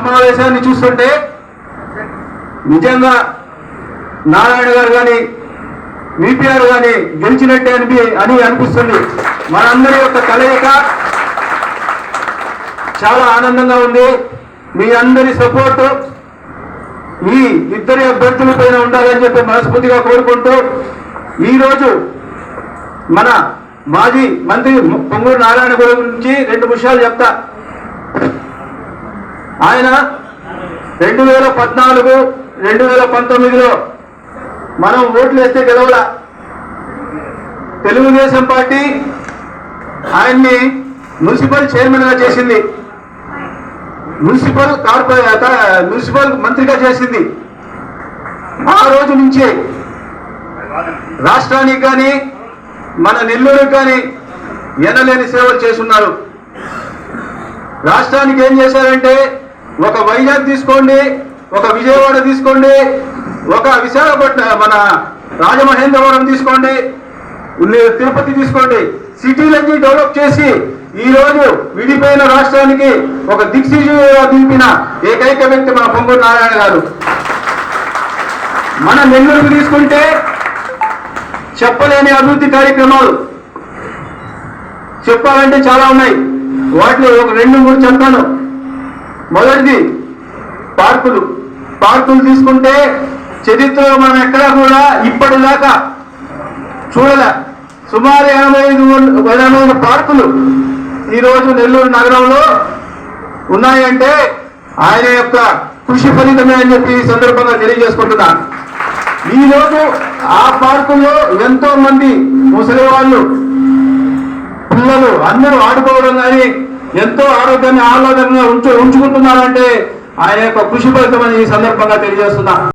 సమావేశాన్ని చూస్తుంటే నిజంగా నారాయణ గారు కానీ విపిఆర్ కానీ గెలిచినట్టే అని అని అనిపిస్తుంది. మనందరి యొక్క కలయిక చాలా ఆనందంగా ఉంది. మీ అందరి సపోర్టు ఈ ఇద్దరి అభ్యర్థుల పైన ఉండాలని చెప్పి మనస్ఫూర్తిగా కోరుకుంటూ ఈరోజు మన మాజీ మంత్రి పొంగూరు నారాయణ గురించి రెండు విషయాలు చెప్తా. ఆయన రెండు వేల పద్నాలుగు రెండు వేల పంతొమ్మిదిలో మనం ఓట్లు వేస్తే గెలవల. తెలుగుదేశం పార్టీ ఆయన్ని మున్సిపల్ చైర్మన్గా చేసింది. మున్సిపల్ కార్పొరేట్ మున్సిపల్ మంత్రిగా చేసింది. ఆ రోజు నుంచే రాష్ట్రానికి కానీ మన నెల్లూరుకి కానీ ఎనలేని సేవలు చేస్తున్నారు. రాష్ట్రానికి ఏం చేశారంటే ఒక వైజాగ్ తీసుకోండి ఒక విజయవాడ తీసుకోండి ఒక విశాఖపట్నం మన రాజమహేంద్రవరం తీసుకోండి తిరుపతి తీసుకోండి. సిటీలన్నీ డెవలప్ చేసి ఈ రోజు విడిపోయిన రాష్ట్రానికి ఒక దిక్సూచిగా దింపిన ఏకైక వ్యక్తి మన పొంగూరు నారాయణ గారు. మన నెల్లూరుకు తీసుకుంటే చెప్పలేని అభివృద్ధి కార్యక్రమాలు చెప్పాలంటే చాలా ఉన్నాయి. వాటిలో ఒక రెండు మూడు చెప్తాను. మొదటిది పార్కులు. పార్కులు తీసుకుంటే చరిత్రలో మనం ఎక్కడా కూడా ఇప్పటిదాకా చూడలే. సుమారు ఎనభై ఐదు ఎనభై ఐదు పార్కులు ఈరోజు నెల్లూరు నగరంలో ఉన్నాయంటే ఆయన యొక్క కృషి ఫలితమే అని చెప్పి ఈ సందర్భంగా తెలియజేసుకుంటున్నాను ఈ రోజు ఆ పార్కుల్లో ఎంతో మంది ముసలి వాళ్ళు పిల్లలు అందరూ ఆడుకోవడం కానీ ఎంతో ఆరోగ్యాన్ని ఆహ్లాదంగా ఉంచు ఉంచుకుంటున్నారంటే ఆయన యొక్క కృషి ఫలితమని ఈ సందర్భంగా తెలియజేస్తున్నా.